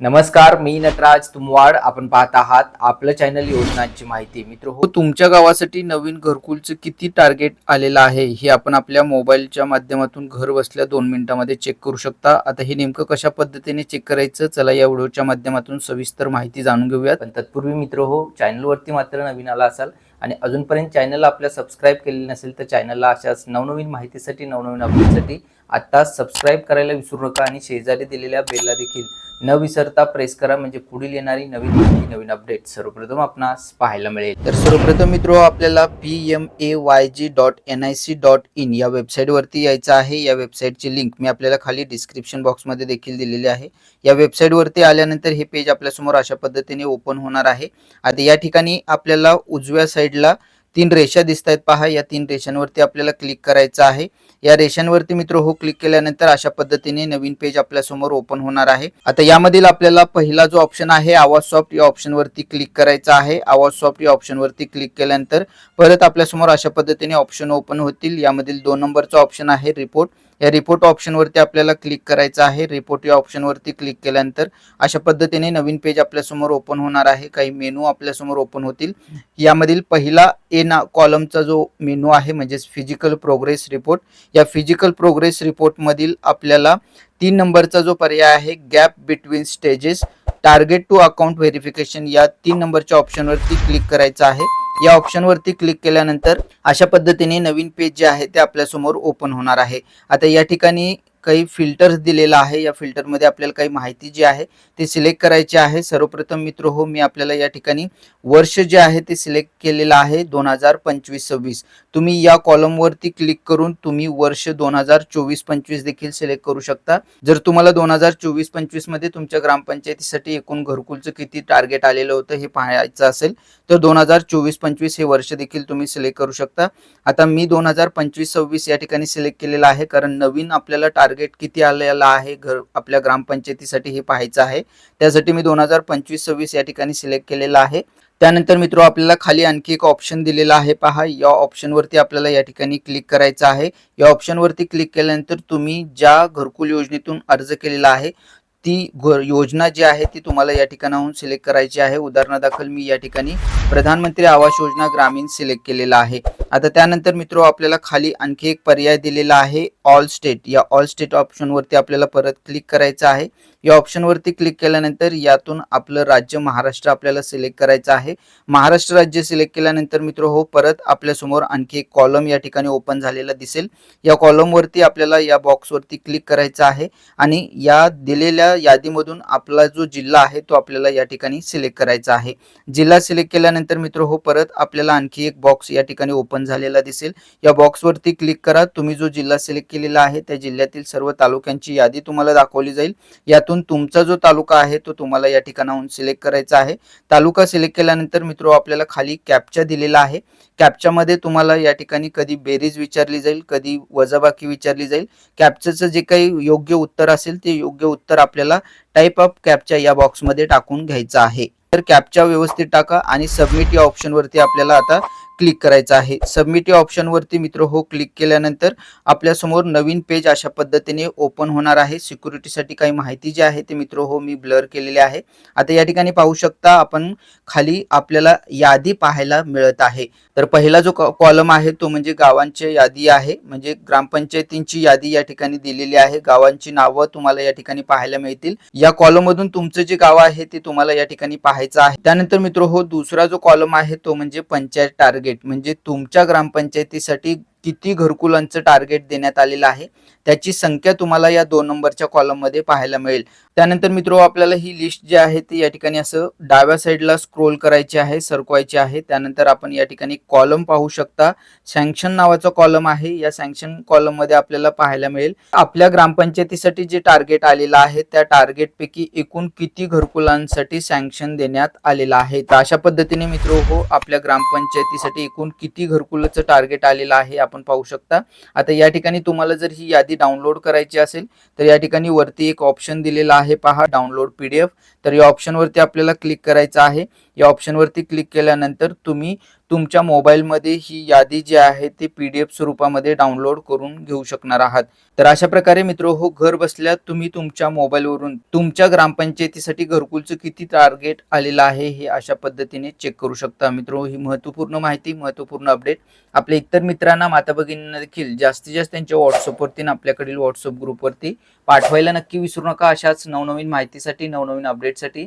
नमस्कार मी नटराज तुमवाड. आपण पाहत आहात आपलं चॅनल योजनांची माहिती. मित्र हो तुमच्या गावासाठी नवीन घरकुलचं किती टार्गेट आलेलं आहे हे आपण आपल्या मोबाईलच्या माध्यमातून घर बसल्या दोन मिनिटांमध्ये चेक करू शकता. आता हे नेमकं कशा पद्धतीने चेक करायचं चला या व्हिडिओच्या माध्यमातून सविस्तर माहिती जाणून घेऊयात. पण तत्पूर्वी मित्र हो चॅनलवरती मात्र नवीन आला असाल आणि अजूनपर्यंत चॅनलला आपल्या सबस्क्राईब केलेली नसेल तर चॅनलला अशाच नवनवीन माहितीसाठी नवनवीन अपडेटसाठी आत्ता सबस्क्राईब करायला विसरू नका आणि शेजारी दिलेल्या बेलला देखील न विसरता प्रेस करा म्हणजे पुढील येणारी नवीन माहिती नवीन अपडेट सर्वप्रथम आपणास पाहायला मिळेल. तर सर्वप्रथम मित्र आपल्याला P M A Y G dot N I C dot in या वेबसाईटवरती यायचं आहे. या वेबसाईटची लिंक मी आपल्याला खाली डिस्क्रिप्शन बॉक्समध्ये देखील दिलेली आहे. या वेबसाईटवरती आल्यानंतर हे पेज आपल्यासमोर अशा पद्धतीने ओपन होणार आहे. आता या ठिकाणी आपल्याला उजव्या साईडला तीन रेषा दिसत आहेत. पहा या तीन रेषांवरती आपल्याला क्लिक करायचं आहे. या रेषांवरती मित्र हो क्लिक केल्यानंतर अशा पद्धतीने नवीन पेज आपल्यासमोर ओपन होणार आहे. आता यामधील आपल्याला पहिला जो ऑप्शन आहे आवाज सॉफ्ट या ऑप्शन वरती क्लिक करायचा आहे. आवाज सॉफ्ट या ऑप्शन वरती क्लिक केल्यानंतर परत आपल्यासमोर अशा पद्धतीने ऑप्शन ओपन होतील. यामधील दोन नंबरचा ऑप्शन आहे रिपोर्ट या रिपोर्ट ऑप्शनवरती आपल्याला क्लिक करायचं आहे. रिपोर्ट या ऑप्शनवरती क्लिक केल्यानंतर अशा पद्धतीने नवीन पेज आपल्यासमोर ओपन होणार आहे. काही मेनू आपल्यासमोर ओपन होतील. यामधील पहिला ए ना कॉलमचा जो मेनू आहे म्हणजेच फिजिकल प्रोग्रेस रिपोर्ट या फिजिकल प्रोग्रेस रिपोर्टमधील आपल्याला तीन नंबरचा जो पर्याय आहे gap between stages target to account verification या तीन नंबरच्या ऑप्शनवरती क्लिक करायचं आहे. या ऑप्शनवरती क्लिक केल्यानंतर अशा पद्धतीने नवीन पेज जे आहे ते आपल्यासमोर ओपन होणार आहे. आता या ठिकाणी काही फिल्टर्स दिलेला आहे. या फिल्टरमध्ये आपल्याला काही माहिती जी आहे ते सिलेक्ट करायची आहे. सर्वप्रथम मित्र हो मी आपल्याला या ठिकाणी वर्ष जे आहे ते सिलेक्ट केलेलं आहे दोन हजार पंचवीस सव्वीस. तुम्ही या कॉलमवरती क्लिक करून तुम्ही वर्ष दोन हजार चोवीस पंचवीस देखील सिलेक्ट करू शकता. जर तुम्हाला दोन हजार चोवीस पंचवीसमध्ये तुमच्या ग्रामपंचायतीसाठी एकूण घरकुलचं किती टार्गेट आलेलं होतं हे पाहायचं असेल तर दोन हजार चोवीस पंचवीस हे वर्ष देखील तुम्ही सिलेक्ट करू शकता. आता मी दोन हजार पंचवीस सव्वीस या ठिकाणी सिलेक्ट केलेलं आहे कारण नवीन आपल्याला टार्गेट किती आलेलं आहे घर आपल्या ग्रामपंचायतीसाठी हे पाहायचं आहे. त्यासाठी मी दोन हजार पंचवीस सव्वीस या ठिकाणी सिलेक्ट केलेलं आहे. त्यानंतर मित्र आपल्याला खाली आणखी एक ऑप्शन दिलेला आहे पहा. या ऑप्शनवरती आपल्याला या ठिकाणी क्लिक करायचं आहे. या ऑप्शनवरती क्लिक केल्यानंतर तुम्ही ज्या घरकुल योजनेतून अर्ज केलेला आहे ती घ- योजना जी आहे ती तुम्हाला या ठिकाणाहून सिलेक्ट करायची आहे. उदाहरणादाखल मी या ठिकाणी. प्रधानमंत्री आवास योजना ग्रामीण सिलेक्ट केलेला आहे. आता त्यानंतर मित्र आपल्याला खाली आणखी एक पर्याय दिलेला आहे ऑल स्टेट या ऑल स्टेट ऑप्शनवरती आपल्याला परत क्लिक करायचं आहे. या ऑप्शनवरती क्लिक केल्यानंतर यातून आपलं राज्य महाराष्ट्र आपल्याला सिलेक्ट करायचं आहे. महाराष्ट्र राज्य सिलेक्ट केल्यानंतर मित्र हो परत आपल्यासमोर आणखी एक कॉलम या ठिकाणी ओपन झालेला दिसेल. या कॉलमवरती आपल्याला या बॉक्सवरती क्लिक करायचं आहे. आणि या दिलेल्या यादीमधून आपला जो जिल्हा आहे तो आपल्याला या ठिकाणी सिलेक्ट करायचा आहे. जिल्हा सिलेक्ट केल्यानंतर मित्र हो परत आपल्याला आणखी एक बॉक्स या ठिकाणी ओपन झालेला दिसेल. या बॉक्सवरती क्लिक करा. तुम्ही जो जिल्हा सिलेक्ट केलेला आहे त्या जिल्ह्यातील सर्व तालुक्यांची यादी तुम्हाला दाखवली जाईल. यातून तुमचा जो तालुका आहे तो तुम्हाला या ठिकाणाहून सिलेक्ट करायचा आहे. तालुका सिलेक्ट केल्यानंतर मित्र हो, आपल्याला खाली कॅपचा दिलेला आहे. कॅपच्यामध्ये तुम्हाला या ठिकाणी कधी बेरीज विचारली जाईल कधी वजाबाकी विचारली जाईल. कॅपचं जे काही योग्य उत्तर असेल ते योग्य उत्तर आपल्याला टाईप ऑफ कॅपच्या या बॉक्समध्ये टाकून घ्यायचं आहे. तर कॅपच्या व्यवस्थित टाका आणि सबमिट या ऑप्शनवरती आपल्याला आता क्लिक करायचं आहे. सबमिट या ऑप्शनवरती मित्र हो क्लिक केल्यानंतर आपल्यासमोर नवीन पेज अशा पद्धतीने ओपन होणार आहे. सिक्युरिटीसाठी काही माहिती जी आहे ते मित्र हो मी ब्लर केलेली आहे. आता या ठिकाणी पाहू शकता आपण खाली आपल्याला यादी पाहायला मिळत आहे. तर पहिला जो कॉलम आहे तो म्हणजे गावांची यादी आहे. म्हणजे ग्रामपंचायतींची यादी या ठिकाणी दिलेली आहे. गावांची नावं तुम्हाला या ठिकाणी पाहायला मिळतील. या कॉलम मधून तुमचं जे गाव आहे ते तुम्हाला या ठिकाणी पाहायचं आहे. त्यानंतर मित्र हो दुसरा जो कॉलम आहे तो म्हणजे पंचायत टार्गेट. म्हणजे तुमच्या ग्रामपंचायतीसाठी किती घरकुलांचं टार्गेट देण्यात आलेलं आहे त्याची संख्या तुम्हाला या दोन नंबरच्या कॉलममध्ये पाहायला मिळेल. त्यानंतर मित्र आपल्याला ही लिस्ट जी आहे ती या ठिकाणी असं डाव्या साईडला स्क्रोल करायची आहे सरकवायची आहे. त्यानंतर आपण या ठिकाणी कॉलम पाहू शकता. सँक्शन नावाचा कॉलम आहे. या सँक्शन कॉलममध्ये आपल्याला पाहायला मिळेल. आपल्या ग्रामपंचायतीसाठी जे टार्गेट आलेलं आहे त्या टार्गेट पैकी एकूण किती घरकुलांसाठी सँक्शन देण्यात आलेलं आहे? तर अशा पद्धतीने मित्र हो आपल्या ग्रामपंचायतीसाठी एकूण किती घरकुलाचं टार्गेट आलेलं आहे आपण पाहू शकता. आता या ठिकाणी तुम्हाला जर ही यादी डाउनलोड करायची असेल तर या ठिकाणी वरती एक ऑप्शन दिलेला आहे. पहा डाउनलोड पीडीएफ तर या ऑप्शनवरती आपल्याला क्लिक करायचं आहे. या ऑप्शनवरती क्लिक केल्यानंतर तुम्ही तुमच्या मोबाईलमध्ये ही यादी जी आहे ती पी डी एफ स्वरूपामध्ये डाउनलोड करून घेऊ शकणार आहात. तर अशा प्रकारे मित्र हो घर बसल्या तुम्ही तुमच्या मोबाईलवरून तुमच्या ग्रामपंचायतीसाठी घरकुलचं किती टार्गेट आलेलं आहे हे अशा पद्धतीने चेक करू शकता मित्र. ही महत्त्वपूर्ण माहिती महत्त्वपूर्ण अपडेट आपल्या इतर मित्रांना माता भगिनींना देखील जास्तीत जास्त त्यांच्या व्हॉट्सअपवरती आपल्याकडील व्हॉट्सअप ग्रुपवरती पाठवायला नक्की विसरू नका. अशाच नवनवीन माहितीसाठी नवनवीन अपडेटसाठी